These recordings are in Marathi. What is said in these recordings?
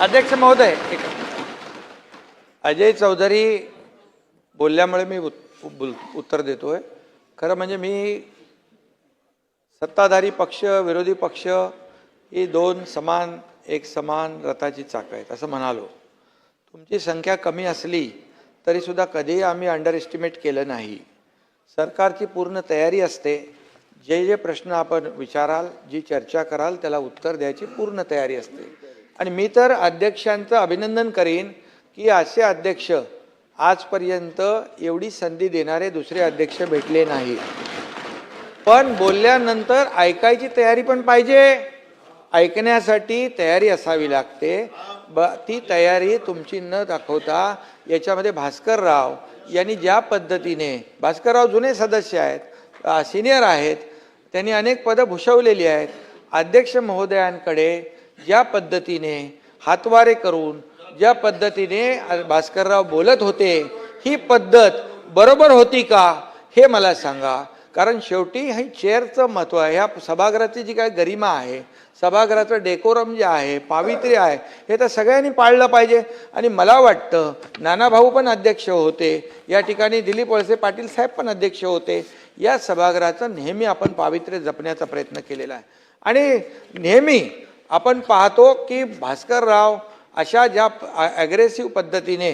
अध्यक्ष महोदय अजय चौधरी बोलल्यामुळे मी उत- बोल- उत्तर देतोय. खरं म्हणजे मी सत्ताधारी पक्ष विरोधी पक्ष ही दोन समान एक समान रथाची चाकं आहेत असं म्हणालो. तुमची संख्या कमी असली तरीसुद्धा कधीही आम्ही अंडर एस्टिमेट केलं नाही. सरकारची पूर्ण तयारी असते. जे जे प्रश्न आपण विचाराल जी चर्चा कराल त्याला उत्तर द्यायची पूर्ण तयारी असते. आणि मी तर अध्यक्षांचं अभिनंदन करीन की असे अध्यक्ष आजपर्यंत एवढी संधी देणारे दुसरे अध्यक्ष भेटले नाही. पण बोलल्यानंतर ऐकायची तयारी पण पाहिजे. ऐकण्यासाठी तयारी असावी लागते. ब ती तयारी तुमची न दाखवता याच्यामध्ये भास्करराव यांनी ज्या पद्धतीने भास्करराव जुने सदस्य आहेत सिनियर आहेत त्यांनी अनेक पदं भूषवलेली आहेत. अध्यक्ष महोदयांकडे ज्या पद्धतीने हातवारे करून ज्या पद्धतीने भास्करराव बोलत होते ही पद्धत बरोबर होती का हे मला सांगा. कारण शेवटी हे चेअरचं महत्त्व आहे. ह्या सभागृहाची जी काही गरिमा आहे सभागृहाचं डेकोरम जे आहे पावित्र्य आहे हे तर सगळ्यांनी पाळलं पाहिजे. आणि मला वाटतं नानाभाऊ पण अध्यक्ष होते. या ठिकाणी दिलीप वळसे पाटील साहेब पण अध्यक्ष होते. या सभागृहाचं नेहमी आपण पावित्र्य जपण्याचा प्रयत्न केलेला आहे. आणि नेहमी आपण पाहतो की भास्करराव अशा ज्या ॲग्रेसिव्ह पद्धतीने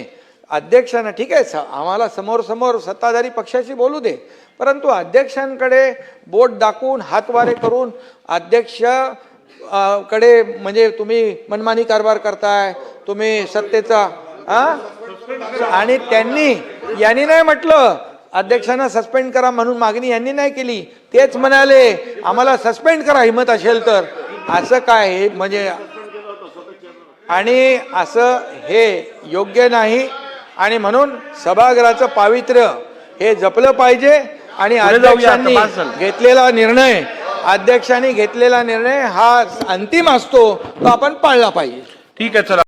अध्यक्षांना ठीक आहे स आम्हाला समोर समोर सत्ताधारी पक्षाशी बोलू दे परंतु अध्यक्षांकडे बोट दाखवून हातवारे करून अध्यक्षकडे म्हणजे तुम्ही मनमानी कारभार करताय तुम्ही सत्तेचा हा आणि त्यांनी यांनी नाही म्हटलं अध्यक्षांना सस्पेंड करा म्हणून मागणी यांनी नाही केली तेच म्हणाले आम्हाला सस्पेंड करा हिंमत असेल तर. असं काय हे म्हणजे आणि असं हे योग्य नाही. आणि म्हणून सभागृहाचं पावित्र्य हे जपलं पाहिजे. आणि अध्यक्षांनी. घेतलेला निर्णय अध्यक्षांनी घेतलेला निर्णय हा अंतिम असतो तो आपण पाळला पाहिजे. ठीक आहे चला.